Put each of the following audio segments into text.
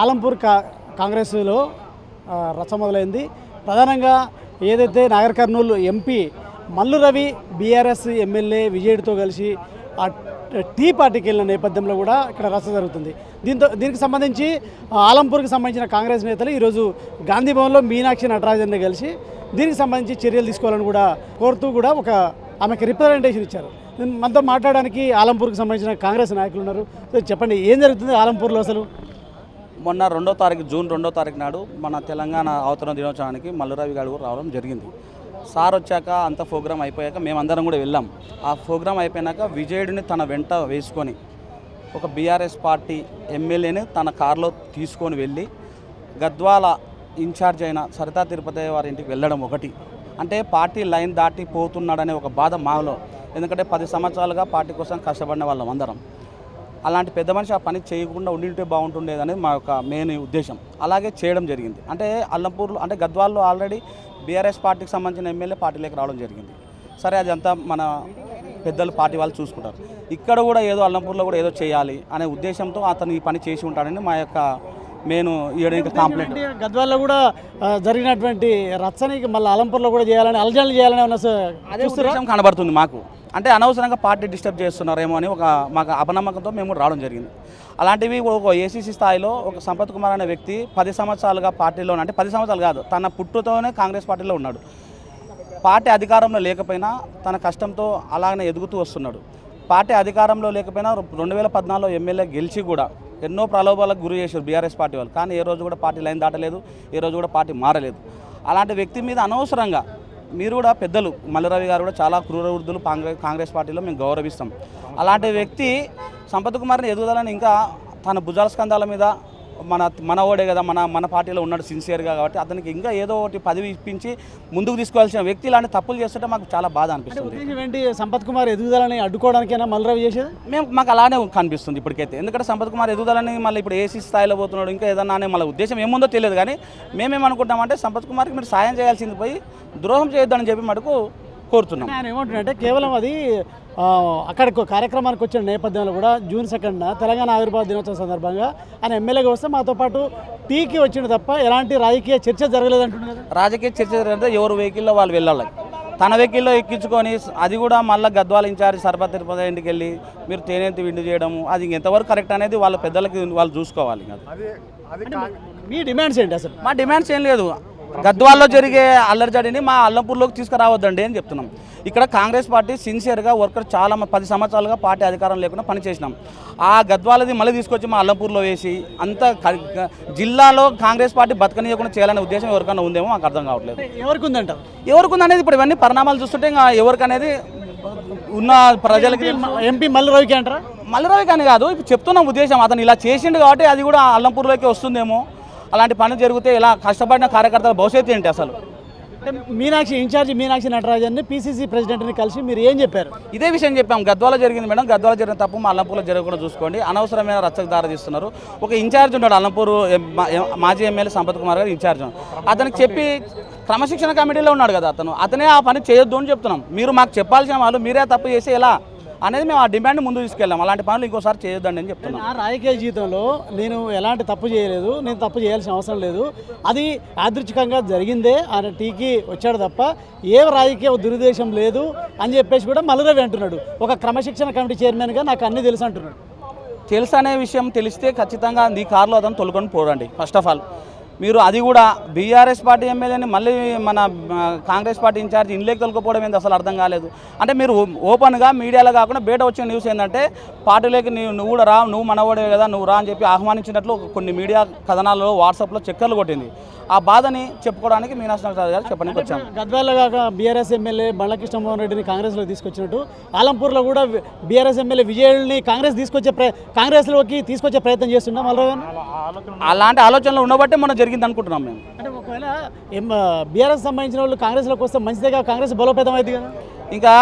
ఆలంపూర్ కా కాంగ్రెస్లో ఆ, రచ్చ మొదలైంది. ప్రధానంగా ఏదైతే Nagarkurnool MP Mallu Ravi BRS MLA విజయుడితో కలిసి ఆ టీ పార్టీకి వెళ్ళిన నేపథ్యంలో కూడా ఇక్కడ రచ్చ జరుగుతుంది. దీంతో దీనికి సంబంధించి ఆలంపూర్కి సంబంధించిన కాంగ్రెస్ నేతలు ఈరోజు గాంధీ భవన్లో మీనాక్షి నటరాజన్ని కలిసి దీనికి సంబంధించి చర్యలు తీసుకోవాలని కూడా కోరుతూ కూడా ఒక ఆమెకి రిప్రజెంటేషన్ ఇచ్చారు. మనతో మాట్లాడడానికి ఆలంపూర్కి సంబంధించిన కాంగ్రెస్ నాయకులు ఉన్నారు. సో చెప్పండి ఏం జరుగుతుంది ఆలంపూర్లో అసలు? మొన్న రెండో తారీఖు జూన్ రెండో తారీఖు నాడు మన తెలంగాణ అవతరణ దినోత్సవానికి మల్లురావి గారు కూడా రావడం జరిగింది. సార్ వచ్చాక అంత ప్రోగ్రామ్ అయిపోయాక మేమందరం కూడా వెళ్ళాం. ఆ ప్రోగ్రామ్ అయిపోయినాక విజయుడిని తన వెంట వేసుకొని ఒక బీఆర్ఎస్ పార్టీ ఎమ్మెల్యేని తన కారులో తీసుకొని వెళ్ళి గద్వాల ఇన్ఛార్జ్ అయిన సరితా తిరుపతి వారి ఇంటికి వెళ్ళడం ఒకటి. అంటే పార్టీ లైన్ దాటి పోతున్నాడనే ఒక బాధ మాలో. ఎందుకంటే పది సంవత్సరాలుగా పార్టీ కోసం కష్టపడిన వాళ్ళం అందరం. అలాంటి పెద్ద మనిషి ఆ పని చేయకుండా ఉండింటే బాగుంటుండేది అనేది మా యొక్క మెయిన్ ఉద్దేశం. అలాగే చేయడం జరిగింది. అంటే అల్లంపూర్లో అంటే గద్వాల్లో ఆల్రెడీ బీఆర్ఎస్ పార్టీకి సంబంధించిన ఎమ్మెల్యే పార్టీలోకి రావడం జరిగింది. సరే అది అంతా మన పెద్దలు పార్టీ వాళ్ళు చూసుకుంటారు. ఇక్కడ కూడా ఏదో అల్లంపూర్లో కూడా ఏదో చేయాలి అనే ఉద్దేశంతో అతను ఈ పని చేసి ఉంటాడని మా యొక్క మెయిన్ ఇవ్వడానికి కాంప్లైంట్ గద్వాల్లో కూడా జరిగినటువంటి రచ్చని మళ్ళీ ఆలంపూర్లో కూడా చేయాలని అలజడులు చేయాలని ఉన్న కనబడుతుంది మాకు. అంటే అనవసరంగా పార్టీ డిస్టర్బ్ చేస్తున్నారేమో అని ఒక మాకు అపనమ్మకంతో మేము రావడం జరిగింది. అలాంటివి ఒక ఏసీసీ స్థాయిలో ఒక సంపత్ కుమార్ అనే వ్యక్తి పది సంవత్సరాలుగా పార్టీలో అంటే పది సంవత్సరాలు కాదు తన పుట్టుతోనే కాంగ్రెస్ పార్టీలో ఉన్నాడు. పార్టీ అధికారంలో లేకపోయినా తన కష్టంతో అలాగనే ఎదుగుతూ వస్తున్నాడు. పార్టీ అధికారంలో లేకపోయినా రెండు వేల పద్నాలుగులో ఎమ్మెల్యే గెలిచి కూడా ఎన్నో ప్రలోభాలకు గురి చేశారు బీఆర్ఎస్ పార్టీ వాళ్ళు. కానీ ఏ రోజు కూడా పార్టీ లైన్ దాటలేదు ఏ రోజు కూడా పార్టీ మారలేదు. అలాంటి వ్యక్తి మీద అనవసరంగా మీరు కూడా పెద్దలు మల్లిరవి గారు కూడా చాలా క్రూర వృద్ధులు కాంగ్రెస్ కాంగ్రెస్ పార్టీలో మేము గౌరవిస్తాం. అలాంటి వ్యక్తి సంపత్ కుమార్ని ఎదుగుదలని ఇంకా తన భుజాల స్కంధాల మీద మన మన ఓడే కదా మన మన పార్టీలో ఉన్నాడు సిన్సియర్గా కాబట్టి అతనికి ఇంకా ఏదో ఒకటి పదవి ఇప్పించి ముందుకు తీసుకోవాల్సిన వ్యక్తి ఇలాంటి తప్పులు చేస్తుంటే మాకు చాలా బాధ అనిపిస్తుంది. ఏంటి సంపత్ కుమార్ ఎదుగుదలని అడ్డుకోవడానికైనా మల్లురవి చేసేది? మేము మాకు అలానే కనిపిస్తుంది ఇప్పటికైతే. ఎందుకంటే సంపత్ కుమార్ ఎదుగుదలని మళ్ళీ ఇప్పుడు ఏసీ స్థాయిలో పోతున్నాడు ఇంకా ఏదన్నా అనే మళ్ళీ ఉద్దేశం ఏముందో తెలియదు. కానీ మేమేమనుకుంటామంటే సంపత్ కుమార్కి మీరు సాయం చేయాల్సింది పోయి ద్రోహం చేయొద్దని చెప్పి మటుకు కోరుతున్నాం. ఆయన ఏమంటున్నాడంటే కేవలం అది ఒక కార్యక్రమానికి వచ్చిన నేపథ్యంలో కూడా జూన్ సెకండ్న తెలంగాణ ఆవిర్భావ దినోత్సవం సందర్భంగా ఆయన ఎమ్మెల్యేగా వస్తే మాతో పాటు టీకి వచ్చిండు తప్ప ఎలాంటి రాజకీయ చర్చ జరగలేదంటున్నారు కదా. రాజకీయ చర్చ జరిగితే ఎవరు వెహికల్లో వాళ్ళు వెళ్ళాలి. తన వెహికల్లో ఎక్కించుకొని అది కూడా మళ్ళీ గద్వాల ఇన్ఛార్జ్ సర్పత్ తిరుపతి ఇంటికి వెళ్ళి మీరు తేనెత్తి విండు చేయడము అది ఎంతవరకు కరెక్ట్ అనేది వాళ్ళ పెద్దలకి వాళ్ళు చూసుకోవాలి. మీ డిమాండ్స్ ఏంటి అసలు? మా డిమాండ్స్ ఏం లేదు. గద్వాల్లో జరిగే అల్లరిజడిని మా అల్లంపూర్లోకి తీసుకురావద్దండి అని చెప్తున్నాం. ఇక్కడ కాంగ్రెస్ పార్టీ సిన్సియర్గా వర్కర్ చాలా పది సంవత్సరాలుగా పార్టీ అధికారం లేకుండా పనిచేసినాం. ఆ గద్వాలది మళ్ళీ తీసుకొచ్చి మా అల్లంపూర్లో వేసి అంత జిల్లాలో కాంగ్రెస్ పార్టీ బతకనీయకుండా చేయాలనే ఉద్దేశం ఎవరికైనా ఉందేమో మాకు అర్థం కావట్లేదు. ఎవరికి ఉందంటారు ఎవరికి ఉందనేది ఇప్పుడు ఇవన్నీ పరిణామాలు చూస్తుంటే ఇంకా ఎవరికి అనేది ఉన్న ప్రజలకి ఎంపీ మల్లురవికి అంటారా? మల్లరావి కానీ కాదు ఇప్పుడు చెప్తున్న ఉద్దేశం. అతను ఇలా చేసిండు కాబట్టి అది కూడా అల్లంపూర్లోకి వస్తుందేమో. అలాంటి పని జరిగితే ఇలా కష్టపడిన కార్యకర్తల భవిష్యత్తు ఏంటి అసలు? మీనాక్షి ఇన్ఛార్జి మీనాక్షి నటరాజన్ని పిసిసి ప్రెసిడెంట్ని కలిసి మీరు ఏం చెప్పారు? ఇదే విషయం చెప్పాం. గద్వాల జరిగింది మేడం. గద్వాల జరిగిన తప్పు మా అల్లంపూర్లో జరగకుండా చూసుకోండి. అనవసరమైన రచ్చకు దారి తీస్తున్నారు ఒక ఇన్ఛార్జ్ ఉన్నాడు అల్లంపూర్ మాజీ ఎమ్మెల్యే సంపత్ కుమార్ గారు ఇన్ఛార్జ్. అతనికి చెప్పి క్రమశిక్షణ కమిటీలో ఉన్నాడు కదా అతను. అతనే ఆ పని చేయొద్దు అని చెప్తున్నాం. మీరు మాకు చెప్పాల్సిన వాళ్ళు మీరే తప్పు చేసి ఎలా అనేది మేము ఆ డిమాండ్ ముందు తీసుకెళ్ళాం. అలాంటి పనులు ఇంకోసారి చేయొద్దండి అని చెప్తున్నాం. నా రాజకీయ జీవితంలో నేను ఎలాంటి తప్పు చేయలేదు నేను తప్పు చేయాల్సిన అవసరం లేదు. అది యాదృచ్ఛికంగా జరిగిందే ఆయన టీకి వచ్చాడు తప్ప ఏ రాజకీయ దురుద్దేశం లేదు అని చెప్పేసి కూడా మల్లురవి అంటున్నాడు. ఒక క్రమశిక్షణ కమిటీ చైర్మన్గా నాకు అన్ని తెలుసు అంటున్నాడు. తెలుసు అనే విషయం తెలిస్తే ఖచ్చితంగా నీ కారులో అతను తొలుకొని పోరండి ఫస్ట్ ఆఫ్ ఆల్ మీరు అది కూడా బీఆర్ఎస్ పార్టీ ఎమ్మెల్యేని మళ్ళీ మన కాంగ్రెస్ పార్టీ ఇన్ఛార్జ్ ఇంట్లోకి తొలకపోవడం ఏంది అసలు అర్థం కాలేదు. అంటే మీరు ఓపెన్గా మీడియాలో కాకుండా బయట వచ్చిన న్యూస్ ఏంటంటే పార్టీలోకి నువ్వు నువ్వు కూడా రా నువ్వు మనవాడే కదా నువ్వు రా అని చెప్పి ఆహ్వానించినట్లు కొన్ని మీడియా కథనాల్లో వాట్సాప్లో చక్కర్లు కొట్టింది. ఆ బాధని చెప్పుకోవడానికి నటరాజు గారు చెప్పడానికి వచ్చాము. గద్వాల్లో కాక బీఆర్ఎస్ ఎమ్మెల్యే బండ్లకృష్ణమోహన్ రెడ్డిని కాంగ్రెస్లో తీసుకొచ్చినట్టు ఆలంపూర్లో కూడా బీఆర్ఎస్ ఎమ్మెల్యే విజయుల్ని కాంగ్రెస్ తీసుకొచ్చే కాంగ్రెస్లోకి తీసుకొచ్చే ప్రయత్నం చేస్తున్నా అలాంటి ఆలోచనలు ఉండబట్టే మనం జరిగింది అనుకుంటున్నాం మేము. అంటే ఒకవేళ బీఆర్ఎస్ సంబంధించిన వాళ్ళు కాంగ్రెస్లోకి వస్తే మంచిదేగా కాంగ్రెస్ బలోపేతం అయింది కదా? ఇంకా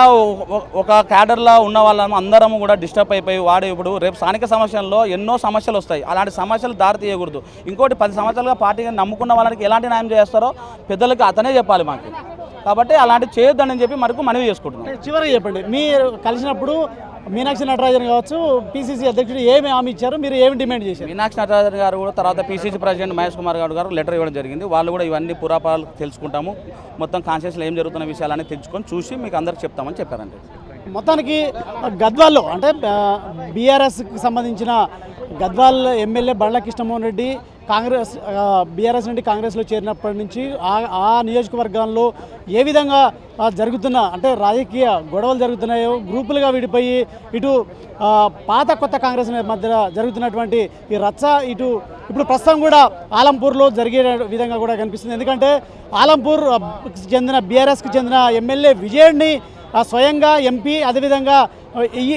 ఒక క్యాడర్లో ఉన్న వాళ్ళము అందరము కూడా డిస్టర్బ్ అయిపోయి వాడు ఇప్పుడు రేపు స్థానిక సమస్యల్లో ఎన్నో సమస్యలు వస్తాయి. అలాంటి సమస్యలు దారి తీయకూడదు ఇంకోటి పది సంవత్సరాలుగా పార్టీని నమ్ముకున్న వాళ్ళకి ఎలాంటి న్యాయం చేస్తారో పెద్దలకి అతనే చెప్పాలి మాకు. కాబట్టి అలాంటి చేయొద్దని చెప్పి మనకు మనవి చేసుకుంటున్నాం. అంటే చివరిగా చెప్పండి. మీరు కలిసినప్పుడు మీనాక్షి నటరాజన్ కావచ్చు పిసిసి అధ్యక్షుడు ఏమి హామీ ఇచ్చారు? మీరు ఏమి డిమాండ్ చేశారు? మీనాక్షి నటరాజన్ గారు కూడా తర్వాత పీసీసీ ప్రెసిడెంట్ మహేష్ కుమార్ గౌడ్ గారు లెటర్ ఇవ్వడం జరిగింది. వాళ్ళు కూడా ఇవన్నీ పురాపాలు తెలుసుకుంటాము. మొత్తం కాన్షియస్లో ఏం జరుగుతున్న విషయాలన్నీ తెలుసుకొని చూసి మీకు అందరికి చెప్తామని చెప్పారండి. మొత్తానికి గద్వాల్లో అంటే బీఆర్ఎస్కి సంబంధించిన గద్వాల్ ఎమ్మెల్యే బండ్ల కృష్ణమోహన్ రెడ్డి కాంగ్రెస్ బీఆర్ఎస్ నుండి కాంగ్రెస్లో చేరినప్పటి నుంచి ఆ ఆ నియోజకవర్గాల్లో ఏ విధంగా జరుగుతున్న అంటే రాజకీయ గొడవలు జరుగుతున్నాయో గ్రూపులుగా విడిపోయి ఇటు పాత కొత్త కాంగ్రెస్ మధ్య జరుగుతున్నటువంటి ఈ రచ్చ ఇటు ఇప్పుడు ప్రస్తుతం కూడా ఆలంపూర్లో జరిగే విధంగా కూడా కనిపిస్తుంది. ఎందుకంటే ఆలంపూర్ చెందిన బీఆర్ఎస్కి చెందిన ఎమ్మెల్యే విజయుడిని స్వయంగా ఎంపీ అదేవిధంగా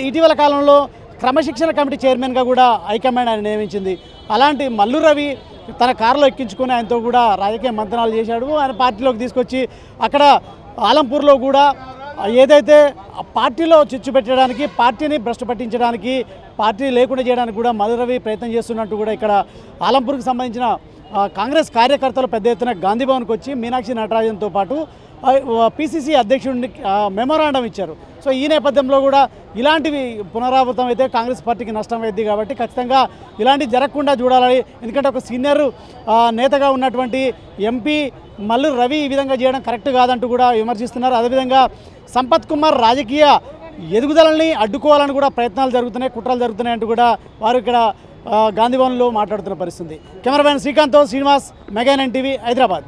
ఇటీవల కాలంలో క్రమశిక్షణ కమిటీ చైర్మన్గా కూడా హైకమాండ్ ఆయన నియమించింది. అలాంటి మల్లు రవి తన కారులో ఎక్కించుకొని ఆయనతో కూడా రాజకీయ మంతనాలు చేశాడు. ఆయన పార్టీలోకి తీసుకొచ్చి అక్కడ ఆలంపూర్లో కూడా ఏదైతే ఆ పార్టీలో చిచ్చు పెట్టడానికి పార్టీని భ్రష్టు పట్టించడానికి పార్టీ లేకుండా చేయడానికి కూడా మల్లు రవి ప్రయత్నం చేస్తున్నట్టు కూడా ఇక్కడ ఆలంపూర్కి సంబంధించిన కాంగ్రెస్ కార్యకర్తలు పెద్ద ఎత్తున గాంధీ భవన్కి వచ్చి మీనాక్షి నటరాజన్తో పాటు పిసిసి అధ్యక్షుడిని మెమోరాండం ఇచ్చారు. సో ఈ నేపథ్యంలో కూడా ఇలాంటివి పునరావృతం అయితే కాంగ్రెస్ పార్టీకి నష్టం అయింది కాబట్టి ఖచ్చితంగా ఇలాంటివి జరగకుండా చూడాలని ఎందుకంటే ఒక సీనియర్ నేతగా ఉన్నటువంటి ఎంపీ మల్లు రవి ఈ విధంగా చేయడం కరెక్ట్ కాదంటూ కూడా విమర్శిస్తున్నారు. అదేవిధంగా సంపత్ కుమార్ రాజకీయ ఎదుగుదలని అడ్డుకోవాలని కూడా ప్రయత్నాలు జరుగుతున్నాయి కుట్రలు జరుగుతున్నాయి అంటూ కూడా వారు ఇక్కడ గాంధీభవన్లో మాట్లాడుతున్న పరిస్థితి. కెమెరామ్యాన్ శ్రీకాంత్తో శ్రీనివాస్ మెగాన్ టీవీ హైదరాబాద్.